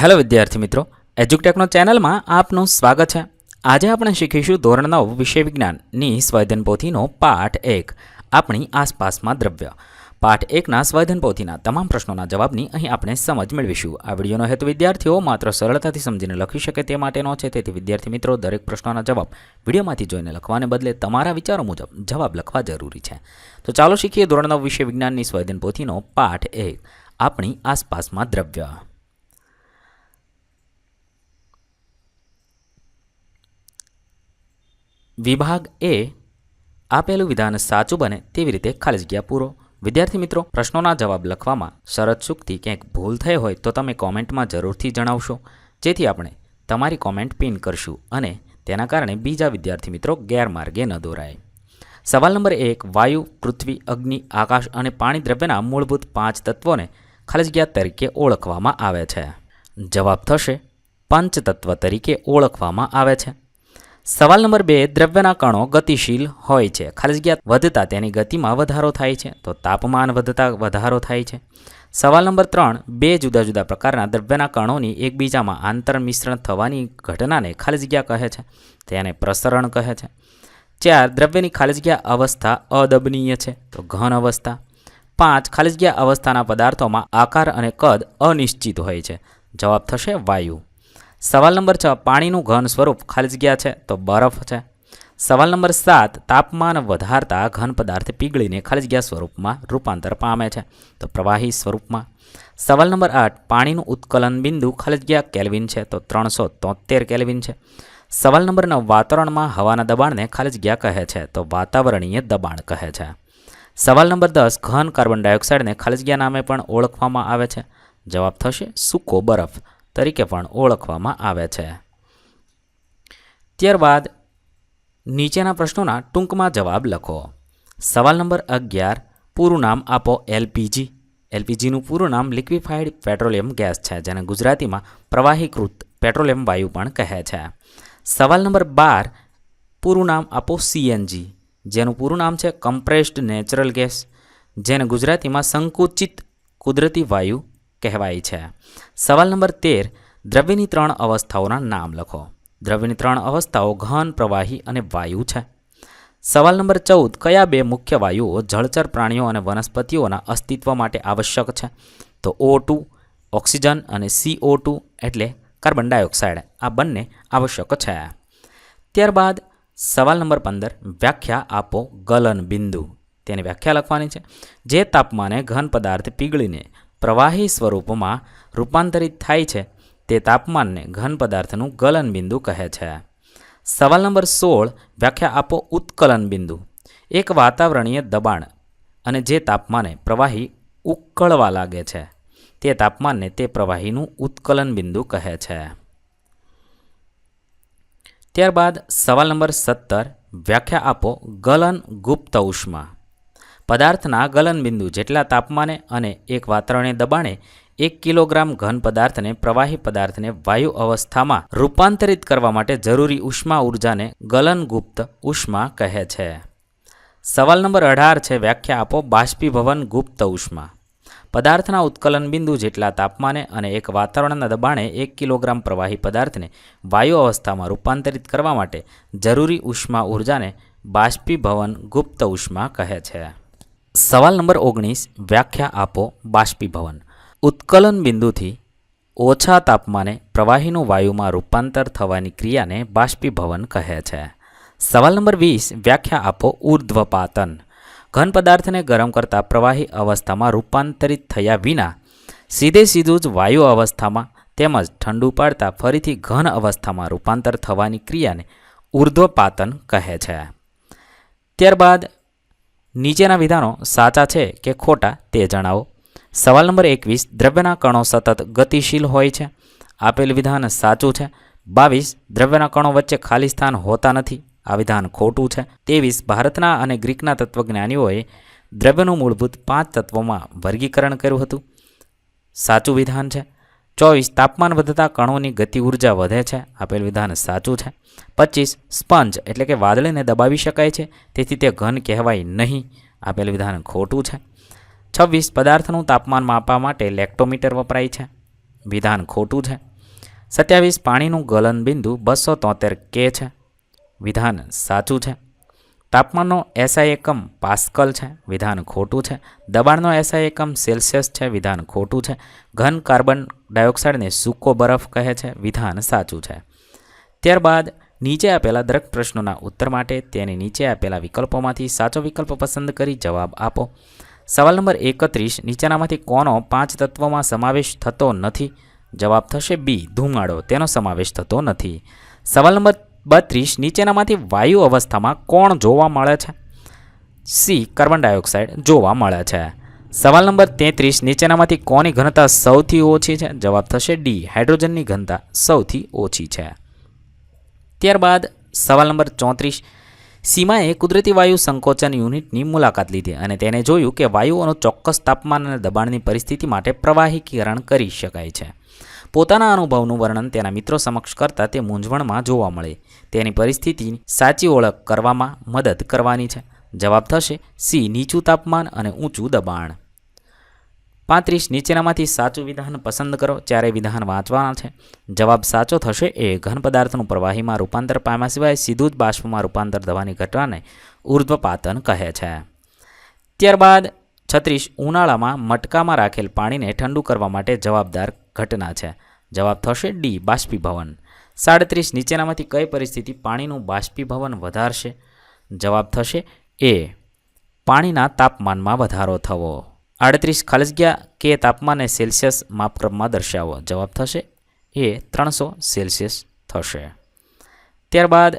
Hello વિદ્યાર્થી મિત્રો એજ્યુકટેકનો ચેનલમાં આપનું સ્વાગત છે. આજે આપણે શીખીશું ધોરણ નવ વિષય વિજ્ઞાનની સ્વયધન પોથીનો પાઠ એક, આપણી આસપાસમાં દ્રવ્ય. પાઠ એકના સ્વયધન પોથીના તમામ પ્રશ્નોના જવાબની અહીં આપણે સમજ મેળવીશું. આ વિડીયોનો હેતુ વિદ્યાર્થીઓ માત્ર સરળતાથી સમજીને લખી શકે તે માટેનો છે. તેથી વિદ્યાર્થી મિત્રો, દરેક પ્રશ્નોના જવાબ વિડીયોમાંથી જોઈને લખવાને બદલે તમારા વિચારો મુજબ જવાબ લખવા જરૂરી છે. તો ચાલો શીખીએ ધોરણ નવ વિષય વિજ્ઞાનની સ્વયધન પોથીનો પાઠ એક, આપણી આસપાસમાં દ્રવ્ય. વિભાગ એ આપેલું વિધાન સાચું બને તેવી રીતે ખાલી જગ્યા પૂરો. વિદ્યાર્થી મિત્રો, પ્રશ્નોના જવાબ લખવામાં શરત ચૂકતી ક્યાંક ભૂલ થઈ હોય તો તમે કોમેન્ટમાં જરૂરથી જણાવશો. જેથી આપણે તમારી કોમેન્ટ પિન કરશું અને તેના કારણે બીજા વિદ્યાર્થી મિત્રો ગેરમાર્ગે ન દોરાય. સવાલ નંબર એક, વાયુ, પૃથ્વી, અગ્નિ, આકાશ અને પાણી દ્રવ્યના મૂળભૂત પાંચ તત્વોને ખાલી જગ્યા તરીકે ઓળખવામાં આવે છે. જવાબ થશે પંચતત્વ તરીકે ઓળખવામાં આવે છે. સવાલ નંબર બે, દ્રવ્યના કણો ગતિશીલ હોય છે. ખાલી જગ્યા વધતા તેની ગતિમાં વધારો થાય છે, તો તાપમાન વધતા વધારો થાય છે. સવાલ નંબર ત્રણ, બે જુદા જુદા પ્રકારના દ્રવ્યના કણોની એકબીજામાં આંતરમિશ્રણ થવાની ઘટનાને ખાલી જગ્યા કહે છે. તેને પ્રસરણ કહે છે. ચાર, દ્રવ્યની ખાલી જગ્યા અવસ્થા અદબનીય છે, તો ઘન અવસ્થા. પાંચ, ખાલી જગ્યા અવસ્થાના પદાર્થોમાં આકાર અને કદ અનિશ્ચિત હોય છે. જવાબ થશે વાયુ. સવાલ નંબર છ, પાણીનું ઘન સ્વરૂપ ખાલી જગ્યા છે તો બરફ છે. સવાલ નંબર સાત, તાપમાન વધારતા ઘન પદાર્થ પીગળીને ખાલી જગ્યા સ્વરૂપમાં રૂપાંતર પામે છે તો પ્રવાહી સ્વરૂપમાં. સવાલ નંબર આઠ, પાણીનું ઉત્કલન બિંદુ ખાલી જગ્યા કેલ્વિન છે તો ત્રણસો તોતેર કેલ્વિન છે. સવાલ નંબર નવ, વાતાવરણમાં હવાના દબાણને ખાલી જગ્યા કહે છે તો વાતાવરણીય દબાણ કહે છે. સવાલ નંબર દસ, ઘન કાર્બન ડાયોક્સાઇડને ખાલી જગ્યા નામે પણ ઓળખવામાં આવે છે. જવાબ થશે સૂકો બરફ. તરીકે પણ ઓળખવામાં આવે છે. ત્યારબાદ નીચેના પ્રશ્નોના ટૂંકમાં જવાબ લખો. સવાલ નંબર અગિયાર, પૂરું નામ આપો એલપીજી. એલપીજીનું પૂરું નામ લિક્વિફાઈડ પેટ્રોલિયમ ગેસ છે, જેને ગુજરાતીમાં પ્રવાહીકૃત પેટ્રોલિયમ વાયુ પણ કહે છે. સવાલ નંબર બાર, પૂરું નામ આપો સીએનજી. જેનું પૂરું નામ છે કમ્પ્રેસ્ડ નેચરલ ગેસ, જેને ગુજરાતીમાં સંકુચિત કુદરતી વાયુ કહેવાય છે. સવાલ નંબર તેર, દ્રવ્યની ત્રણ અવસ્થાઓના નામ લખો. દ્રવ્યની ત્રણ અવસ્થાઓ ઘન, પ્રવાહી અને વાયુ છે. સવાલ નંબર ચૌદ, કયા બે મુખ્ય વાયુઓ જળચર પ્રાણીઓ અને વનસ્પતિઓના અસ્તિત્વ માટે આવશ્યક છે? તો ઓ ટુ ઓક્સિજન અને સીઓ ટુ એટલે કાર્બન ડાયોક્સાઇડ. આ બંને આવશ્યક છે. ત્યારબાદ સવાલ નંબર પંદર, વ્યાખ્યા આપો ગલન બિંદુ તેની વ્યાખ્યા લખવાની છે. જે તાપમાને ઘન પદાર્થ પીગળીને પ્રવાહી સ્વરૂપમાં રૂપાંતરિત થાય છે, તે તાપમાનને ઘન પદાર્થનું ગલન બિંદુ કહે છે. સવાલ નંબર સોળ, વ્યાખ્યા આપો ઉત્કલન બિંદુ. એક વાતાવરણીય દબાણ અને જે તાપમાને પ્રવાહી ઉકળવા લાગે છે, તે તાપમાનને તે પ્રવાહીનું ઉત્કલન બિંદુ કહે છે. ત્યારબાદ સવાલ નંબર સત્તર, વ્યાખ્યા આપો ગલન ગુપ્ત ઉષ્મા. પદાર્થના ગલન બિંદુ જેટલા તાપમાને અને એક વાતાવરણીય દબાણે એક કિલોગ્રામ ઘન પદાર્થને પ્રવાહી પદાર્થને વાયુ અવસ્થામાં રૂપાંતરિત કરવા માટે જરૂરી ઉષ્મા ઉર્જાને ગલનગુપ્ત ઉષ્મા કહે છે. સવાલ નંબર અઢાર છે, વ્યાખ્યા આપો, બાષ્પીભવન ગુપ્ત ઉષ્મા. પદાર્થના ઉત્કલન બિંદુ જેટલા તાપમાને અને એક વાતાવરણના દબાણે એક કિલોગ્રામ પ્રવાહી પદાર્થને વાયુ અવસ્થામાં રૂપાંતરિત કરવા માટે જરૂરી ઉષ્મા ઉર્જાને બાષ્પીભવન ગુપ્ત ઉષ્મા કહે છે. સવાલ નંબર ઓગણીસ, વ્યાખ્યા આપો બાષ્પીભવન. ઉત્કલન બિંદુથી ઓછા તાપમાને પ્રવાહીનું વાયુમાં રૂપાંતર થવાની ક્રિયાને બાષ્પીભવન કહે છે. સવાલ નંબર વીસ, વ્યાખ્યા આપો ઉર્ધ્વપાતન. ઘન પદાર્થને ગરમ કરતા પ્રવાહી અવસ્થામાં રૂપાંતરિત થયા વિના સીધે સીધું જ વાયુ અવસ્થામાં તેમજ ઠંડુ પાડતા ફરીથી ઘન અવસ્થામાં રૂપાંતર થવાની ક્રિયાને ઉર્ધ્વપાતન કહે છે. ત્યારબાદ નીચેના વિધાનો સાચા છે કે ખોટા તે જણાવો. સવાલ નંબર એકવીસ, દ્રવ્યના કણો સતત ગતિશીલ હોય છે. આપેલ વિધાન સાચું છે. બાવીસ, દ્રવ્યના કણો વચ્ચે ખાલી સ્થાન હોતા નથી. આ વિધાન ખોટું છે. તેવીસ ભારતના અને ગ્રીકના તત્વજ્ઞાનીઓએ દ્રવ્યનું મૂળભૂત પાંચ તત્વોમાં વર્ગીકરણ કર્યું હતું. સાચું વિધાન છે. ચોવીસ તાપમાન વધતા કણોની ગતિ ઊર્જા વધે છે. આપેલ વિધાન સાચું છે. પચીસ, સ્પંજ એટલે કે વાદળીને દબાવી શકાય છે. તેથી તે ઘન કહેવાય નહીં. આપેલ વિધાન ખોટું છે. છવ્વીસ, પદાર્થનું તાપમાન માપવા માટે લેક્ટોમીટર વપરાય છે. વિધાન ખોટું છે. સત્યાવીસ, પાણીનું ગલનબિંદુ બસો તોતેર કે છે. વિધાન સાચું છે. તાપમાનનો એસઆઈ એકમ પાસ્કલ છે. વિધાન ખોટું છે. દબાણનો એસઆઈ એકમ સેલ્સિયસ છે. વિધાન ખોટું છે. ઘન કાર્બન ડાયોક્સાઇડને સૂકો બરફ કહે છે, વિધાન સાચું છે. ત્યારબાદ નીચે આપેલા દરેક પ્રશ્નોના ઉત્તર માટે તેની નીચે આપેલા વિકલ્પોમાંથી સાચો વિકલ્પ પસંદ કરી જવાબ આપો. સવાલ નંબર એકત્રીસ, નીચેનામાંથી કોનો પાંચ તત્વોમાં સમાવેશ થતો નથી? જવાબ થશે બી, ધુમાડો, તેનો સમાવેશ થતો નથી. સવાલ નંબર બત્રીસ, નીચેનામાંથી વાયુ અવસ્થામાં કોણ જોવા મળે છે? સી, કાર્બન ડાયોક્સાઇડ જોવા મળે છે. સવાલ નંબર તેત્રીસ, નીચેનામાંથી કોની ઘનતા સૌથી ઓછી છે? જવાબ થશે ડી, હાઇડ્રોજનની ઘનતા સૌથી ઓછી છે. ત્યારબાદ સવાલ નંબર ચોત્રીસ, સીમાએ કુદરતી વાયુ સંકોચન યુનિટની મુલાકાત લીધી અને તેને જોયું કે વાયુઓનું ચોક્કસ તાપમાન અને દબાણની પરિસ્થિતિ માટે પ્રવાહીકરણ કરી શકાય છે. પોતાના અનુભવનું વર્ણન તેના મિત્રો સમક્ષ કરતાં તે મૂંઝવણમાં જોવા મળે. તેની પરિસ્થિતિ સાચી ઓળખ કરવામાં મદદ કરવાની છે. જવાબ થશે સી, નીચું તાપમાન અને ઊંચું દબાણ. પાંત્રીસ, નીચેનામાંથી સાચું વિધાન પસંદ કરો ત્યારે વિધાન વાંચવાના છે. જવાબ સાચો થશે એ ઘન પદાર્થનું પ્રવાહીમાં રૂપાંતર પામ્યા સિવાય સીધું જ બાષ્પમાં રૂપાંતર થવાની ઘટનાને ઉર્ધ્વપાતન કહે છે. ત્યારબાદ છત્રીસ, ઉનાળામાં મટકામાં રાખેલ પાણીને ઠંડુ કરવા માટે જવાબદાર ઘટના છે. જવાબ થશે ડી, બાષ્પીભવન. સાડત્રીસ, નીચેનામાંથી કઈ પરિસ્થિતિ પાણીનું બાષ્પીભવન વધારશે? જવાબ થશે એ, પાણીના તાપમાનમાં વધારો થવો. આડત્રીસ ખાલી કે તાપમાને સેલ્સિયસ માપક્રમમાં દર્શાવો. જવાબ થશે એ ત્રણસો સેલ્સિયસ થશે. ત્યારબાદ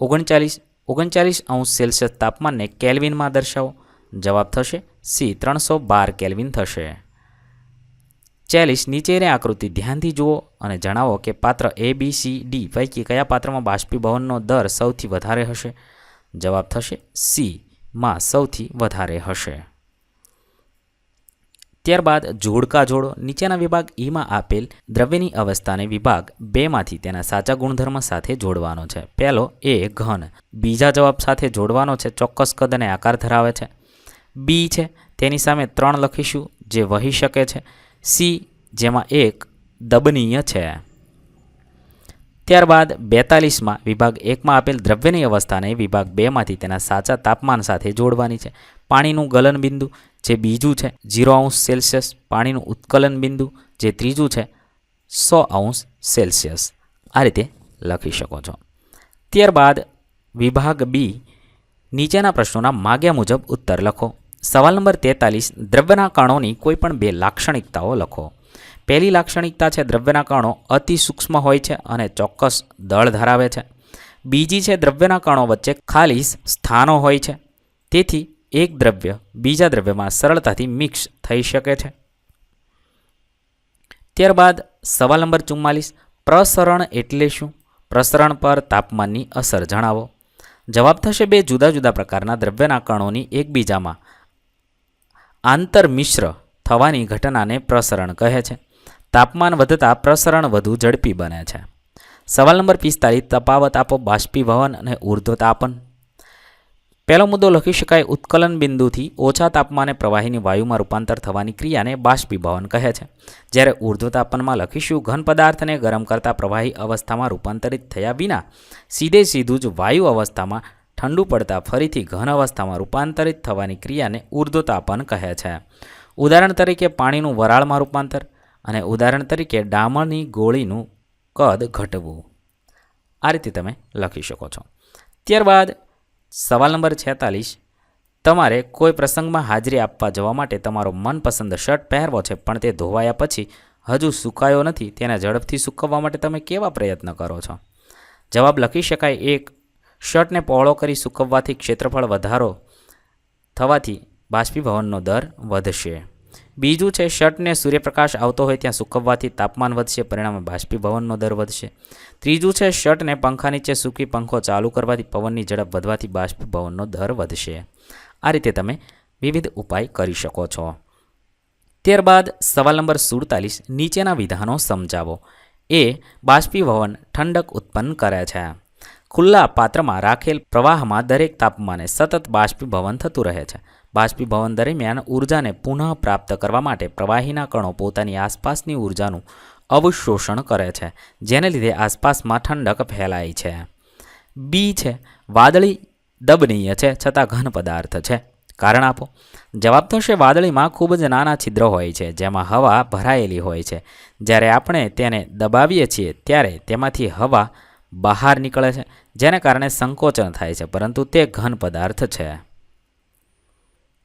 ઓગણચાલીસ ઓગણચાલીસ અંશ સેલ્સિયસ તાપમાનને કેલ્વિનમાં દર્શાવો. જવાબ થશે સી ત્રણસો બાર કેલ્વિન થશે. ચાલીસ, નીચેની આકૃતિ ધ્યાનથી જુઓ અને જણાવો કે પાત્ર એ બી સી ડી પૈકી કયા પાત્રમાં બાષ્પીભવનનો દર સૌથી વધારે હશે? જવાબ થશે સી માં સૌથી વધારે હશે. ત્યારબાદ જોડકા જોડો નીચેના વિભાગ ઈમાં આપેલ દ્રવ્યની અવસ્થાને વિભાગ બેમાંથી તેના સાચા ગુણધર્મ સાથે જોડવાનો છે. પહેલો એ ઘન. બીજા જવાબ સાથે જોડવાનો છે, ચોક્કસ કદ અને આકાર ધરાવે છે. બી છે, તેની સામે ત્રણ લખીશું જે વહી શકે છે. સી, જેમાં એક દબનીય છે. ત્યારબાદ બેતાલીસમાં વિભાગ એકમાં આપેલ દ્રવ્યની અવસ્થાને વિભાગ બેમાંથી તેના સાચા તાપમાન સાથે જોડવાની છે. પાણીનું ગલન બિંદુ જે બીજું છે, ઝીરો અંશ સેલ્સિયસ પાણીનું ઉત્કલન બિંદુ, જે ત્રીજું છે, સો અંશ સેલ્સિયસ. આ રીતે લખી શકો છો. ત્યારબાદ વિભાગ બી નીચેના પ્રશ્નોના માગ્યા મુજબ ઉત્તર લખો. સવાલ નંબર તેતાલીસ દ્રવ્યના કણોની કોઈપણ બે લાક્ષણિકતાઓ લખો. પહેલી લાક્ષણિકતા છે દ્રવ્યના કણો અતિ સૂક્ષ્મ હોય છે અને ચોક્કસ દળ ધરાવે છે. બીજી છે દ્રવ્યના કણો વચ્ચે ખાલી સ્થાનો હોય છે. તેથી એક દ્રવ્ય બીજા દ્રવ્યમાં સરળતાથી મિક્સ થઈ શકે છે. ત્યારબાદ સવાલ નંબર ચુમ્માલીસ, પ્રસરણ એટલે શું? પ્રસરણ પર તાપમાનની અસર જણાવો. જવાબ થશે બે જુદા જુદા પ્રકારના દ્રવ્યના કણોની એકબીજામાં. આંતરમિશ્ર થવાની ઘટનાને પ્રસરણ કહે છે. તાપમાન વધતા પ્રસરણ વધુ ઝડપી બને છે. સવાલ નંબર પિસ્તાલીસ તપાવત આપો બાષ્પીભવન અને ઉર્ધ્વતાપન. પહેલો મુદ્દો લખી શકાય, ઉત્કલન બિંદુથી ઓછા તાપમાને પ્રવાહીની વાયુમાં રૂપાંતર થવાની ક્રિયાને બાષ્પીભવન કહે છે. જ્યારે ઉર્ધ્વતાપનમાં લખીશું, ઘન પદાર્થને ગરમ કરતા પ્રવાહી અવસ્થામાં રૂપાંતરિત થયા વિના સીધે સીધું જ વાયુ અવસ્થામાં ઠંડુ પડતા ફરીથી ઘન અવસ્થામાં રૂપાંતરિત થવાની ક્રિયાને ઉર્ધ્વતાપન કહે છે. ઉદાહરણ તરીકે પાણીનું વરાળમાં રૂપાંતર અને ઉદાહરણ તરીકે ડામરની ગોળીનું કદ ઘટવું. આ રીતે તમે લખી શકો છો. ત્યારબાદ સવાલ નંબર છેતાલીસ. તમારે કોઈ પ્રસંગમાં હાજરી આપવા જવા માટે તમારો મનપસંદ શર્ટ પહેરવો છે, પણ તે ધોવાયા પછી હજુ સુકાયો નથી, તેને ઝડપથી સૂકવવા માટે તમે કેવા પ્રયત્ન કરો છો? જવાબ લખી શકાય. એક, શર્ટને પહોળો કરી સૂકવવાથી ક્ષેત્રફળ વધારો થવાથી બાષ્પીભવનનો દર વધશે. બીજું છે, શર્ટને સૂર્યપ્રકાશ આવતો હોય ત્યાં સૂકવવાથી તાપમાન વધશે, પરિણામે બાષ્પીભવનનો દર વધશે. ત્રીજું છે, શર્ટને પંખા નીચે સૂકી પંખો ચાલુ કરવાથી પવનની ઝડપ વધવાથી બાષ્પીભવનનો દર વધશે. આ રીતે તમે વિવિધ ઉપાય કરી શકો છો. ત્યારબાદ સવાલ નંબર સુડતાલીસ, નીચેના વિધાનો સમજાવો. એ, બાષ્પીભવન ઠંડક ઉત્પન્ન કરે છે. ખુલ્લા પાત્રમાં રાખેલ પ્રવાહમાં દરેક તાપમાને સતત બાષ્પીભવન થતું રહે છે. બાષ્પીભવન દરમિયાન ઉર્જાને પુનઃ પ્રાપ્ત કરવા માટે પ્રવાહીના કણો પોતાની આસપાસની ઉર્જાનું અવશોષણ કરે છે, જેને લીધે આસપાસમાં ઠંડક ફેલાય છે. બી છે, વાદળી દબનીય છે, છતાં ઘન પદાર્થ છે. કારણ આપો, જવાબ થશે વાદળીમાં ખૂબ જ નાના છિદ્ર હોય છે, જેમાં હવા ભરાયેલી હોય છે. જ્યારે આપણે તેને દબાવીએ છીએ, ત્યારે તેમાંથી હવા બહાર નીકળે છે, જેને કારણે સંકોચન થાય છે, પરંતુ તે ઘન પદાર્થ છે.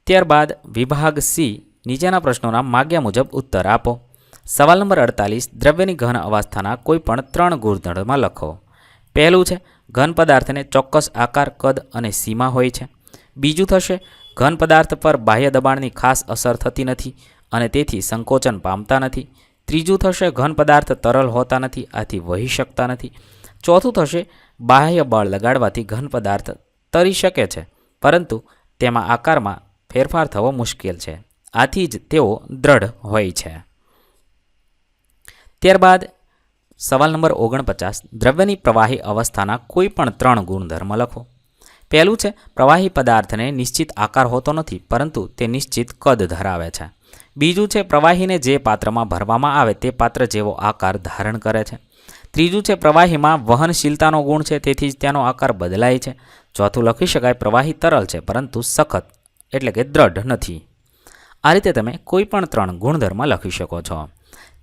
ત્યારબાદ વિભાગ સી નીચેના પ્રશ્નોના માગ્યા મુજબ ઉત્તર આપો. સવાલ નંબર અડતાલીસ, દ્રવ્યની ઘન અવસ્થાના કોઈપણ ત્રણ ગુણધર્મમાં લખો. પહેલું છે, ઘન પદાર્થને ચોક્કસ આકાર, કદ અને સીમા હોય છે. બીજું થશે, ઘન પદાર્થ પર બાહ્ય દબાણની ખાસ અસર થતી નથી અને તેથી સંકોચન પામતા નથી. ત્રીજું થશે, ઘન પદાર્થ તરલ હોતા નથી, આથી વહી શકતા નથી. ચોથું થશે, બાહ્ય બળ લગાડવાથી ઘન પદાર્થ તરી શકે છે, પરંતુ તેમાં આકારમાં ફેરફાર થવો મુશ્કેલ છે. આથી જ તેઓ દ્રઢ હોય છે. ત્યારબાદ સવાલ નંબર ઓગણપચાસ. દ્રવ્યની પ્રવાહી અવસ્થાના કોઈ પણ ત્રણ ગુણધર્મ લખો. પહેલું છે, પ્રવાહી પદાર્થને નિશ્ચિત આકાર હોતો નથી, પરંતુ તે નિશ્ચિત કદ ધરાવે છે. બીજું છે, પ્રવાહીને જે પાત્રમાં ભરવામાં આવે તે પાત્ર જેવો આકાર ધારણ કરે છે. ત્રીજું છે, પ્રવાહીમાં વહનશીલતાનો ગુણ છે, તેથી જ તેનો આકાર બદલાય છે. ચોથું લખી શકાય, પ્રવાહી તરલ છે, પરંતુ સખત એટલે કે દ્રઢ નથી. આ રીતે તમે કોઈ પણ ત્રણ ગુણધર્મ લખી શકો છો.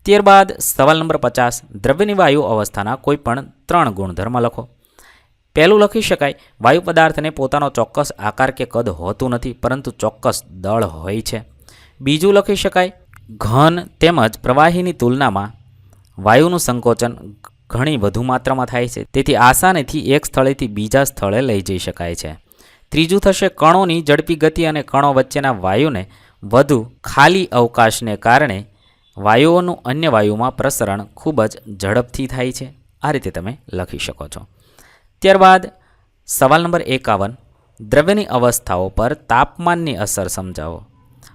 ત્યારબાદ સવાલ નંબર પચાસ, દ્રવ્યની વાયુ અવસ્થાના કોઈ પણ ત્રણ ગુણધર્મ લખો. પહેલું લખી શકાય, વાયુ પદાર્થને પોતાનો ચોક્કસ આકાર કે કદ હોતું નથી, પરંતુ ચોક્કસ દળ હોય છે. બીજું લખી શકાય, ઘન તેમજ પ્રવાહીની તુલનામાં વાયુનું સંકોચન ઘણી વધુ માત્રામાં થાય છે. તેથી આસાનીથી એક સ્થળેથી બીજા સ્થળે લઈ જઈ શકાય છે. ત્રીજું થશે કણોની ઝડપી ગતિ અને કણો વચ્ચેના વાયુને વધુ ખાલી અવકાશને કારણે વાયુઓનું અન્ય વાયુમાં પ્રસરણ ખૂબ જ ઝડપથી થાય છે. આ રીતે તમે લખી શકો છો. ત્યારબાદ સવાલ નંબર એકાવન, દ્રવ્યની અવસ્થાઓ પર તાપમાનની અસર સમજાવો.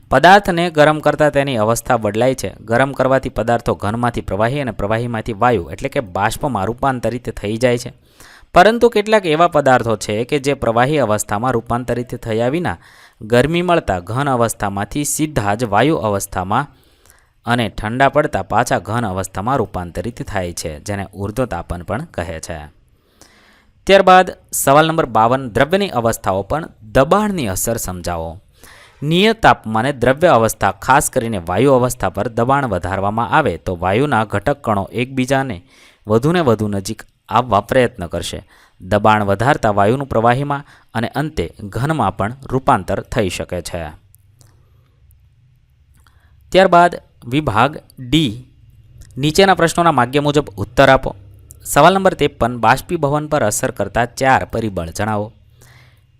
પદાર્થને ગરમ કરતાં તેની અવસ્થા બદલાય છે. ગરમ કરવાથી પદાર્થો ઘનમાંથી પ્રવાહી અને પ્રવાહીમાંથી વાયુ, એટલે કે બાષ્પમાં રૂપાંતરિત થઈ જાય છે. પરંતુ કેટલાક એવા પદાર્થો છે કે જે પ્રવાહી અવસ્થામાં રૂપાંતરિત થયા વિના ગરમી મળતા ઘન અવસ્થામાંથી સીધા જ વાયુ અવસ્થામાં અને ઠંડા પડતા પાછા ઘન અવસ્થામાં રૂપાંતરિત થાય છે, જેને ઉર્ધ્વતાપન પણ કહે છે. ત્યારબાદ સવાલ નંબર બાવન, દ્રવ્યની અવસ્થાઓ પણ દબાણની અસર સમજાવો. નિયત તાપમાને દ્રવ્ય અવસ્થા, ખાસ કરીને વાયુ અવસ્થા પર દબાણ વધારવામાં આવે તો વાયુના ઘટક કણો એકબીજાને વધુને વધુ નજીક આવવા પ્રયત્ન કરશે. દબાણ વધારતા વાયુનું પ્રવાહીમાં અને અંતે ઘનમાં પણ રૂપાંતર થઈ શકે છે. ત્યારબાદ વિભાગ ડી નીચેના પ્રશ્નોના માગ્ય મુજબ ઉત્તર આપો. સવાલ નંબર ત્રેપન, બાષ્પીભવન પર અસર કરતા ચાર પરિબળ જણાવો.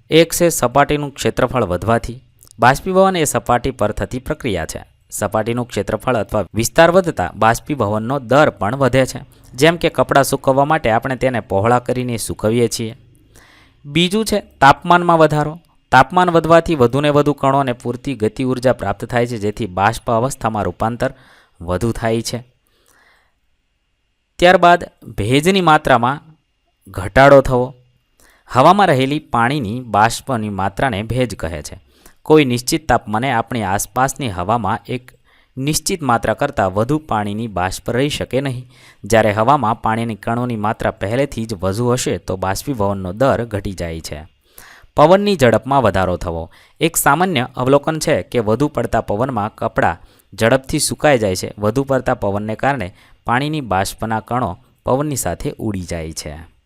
એક છે સપાટીનું ક્ષેત્રફળ વધવાથી. બાષ્પીભવન એ સપાટી પર થતી પ્રક્રિયા છે. સપાટીનું ક્ષેત્રફળ અથવા વિસ્તાર વધતા બાષ્પીભવનનો દર પણ વધે છે. જેમ કે કપડાં સૂકવવા માટે આપણે તેને પહોળા કરીને સૂકવીએ છીએ. બીજું છે તાપમાનમાં વધારો. તાપમાન વધવાથી વધુને વધુ કણોને પૂરતી ગતિ ઊર્જા પ્રાપ્ત થાય છે, જેથી બાષ્પ અવસ્થામાં રૂપાંતર વધુ થાય છે. ત્યારબાદ ભેજની માત્રામાં ઘટાડો થવો. હવામાં રહેલી પાણીની બાષ્પની માત્રાને ભેજ કહે છે. કોઈ નિશ્ચિત તાપમાને આપણી આસપાસની હવામાં એક નિશ્ચિત માત્રા કરતાં વધુ પાણીની બાષ્પ રહી શકે નહીં. જ્યારે હવામાં પાણીની કણોની માત્રા પહેલેથી જ વધુ હશે, તો બાષ્પીભવનનો દર ઘટી જાય છે. પવનની ઝડપમાં વધારો થવો. એક સામાન્ય અવલોકન છે કે વધુ પડતા પવનમાં કપડાં ઝડપથી સુકાઈ જાય છે. વધુ પડતા પવનને કારણે પાણીની બાષ્પના કણો પવનની સાથે ઉડી જાય છે.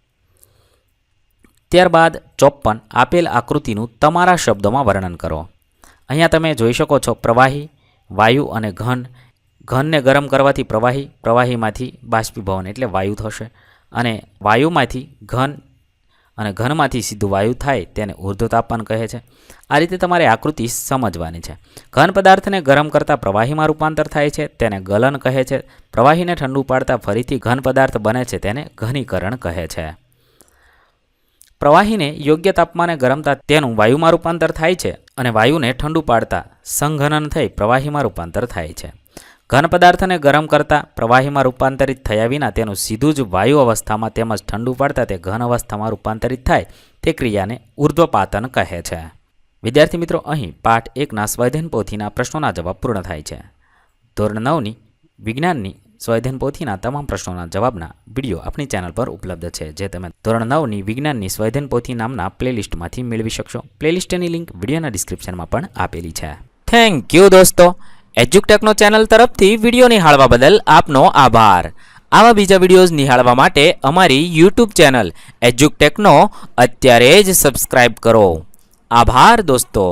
ત્યારબાદ ચોપ્પન આપેલ આકૃતિનું તમારા શબ્દોમાં વર્ણન કરો. અહીંયા તમે જોઈ શકો છો પ્રવાહી, વાયુ અને ઘન. ઘનને ગરમ કરવાથી પ્રવાહી, પ્રવાહીમાંથી બાષ્પીભવન એટલે વાયુ થશે. અને વાયુમાંથી ઘન અને ઘનમાંથી સીધું વાયુ થાય તેને ઉર્ધ્વતાપન કહે છે. આ રીતે તમારે આકૃતિ સમજવાની છે. ઘન પદાર્થને ગરમ કરતાં પ્રવાહીમાં રૂપાંતર થાય છે, તેને ગલન કહે છે. પ્રવાહીને ઠંડુ પાડતા ફરીથી ઘન પદાર્થ બને છે, તેને ઘનીકરણ કહે છે. પ્રવાહીને યોગ્ય તાપમાને ગરમતા તેનું વાયુમાં રૂપાંતર થાય છે અને વાયુને ઠંડુ પાડતા સંઘનન થઈ પ્રવાહીમાં રૂપાંતર થાય છે. ઘન પદાર્થને ગરમ કરતા પ્રવાહીમાં રૂપાંતરિત થયા વિના તેનું સીધું જ વાયુ અવસ્થામાં તેમજ ઠંડુ પાડતા તે ઘન અવસ્થામાં રૂપાંતરિત થાય તે ક્રિયાને ઉર્ધ્વપાતન કહે છે. વિદ્યાર્થી મિત્રો, અહીં પાઠ એકના સ્વાધ્યાયન પોથીના પ્રશ્નોના જવાબ પૂર્ણ થાય છે. ધોરણ નવની વિજ્ઞાનની સ્વાધ્યાયન પોથીના તમામ પ્રશ્નોના જવાબના વીડિયો આપણી ચેનલ પર ઉપલબ્ધ છે, જે તમે ધોરણ નવની વિજ્ઞાનની સ્વાધ્યન પોથી નામના પ્લેલિસ્ટમાંથી મેળવી શકશો. પ્લેલિસ્ટની લિંક વિડીયોના ડિસ્ક્રિપ્શનમાં પણ આપેલી છે. થેન્ક યુ દોસ્તો. એજ્યુકટેકનો ચેનલ તરફથી વીડિયો નિહાળવા બદલ આપનો આભાર. આવા બીજા વિડીયોઝ નિહાળવા માટે અમારી યુટ્યુબ ચેનલ એજ્યુકટેકનો અત્યારે જ સબસ્ક્રાઇબ કરો. આભાર દોસ્તો.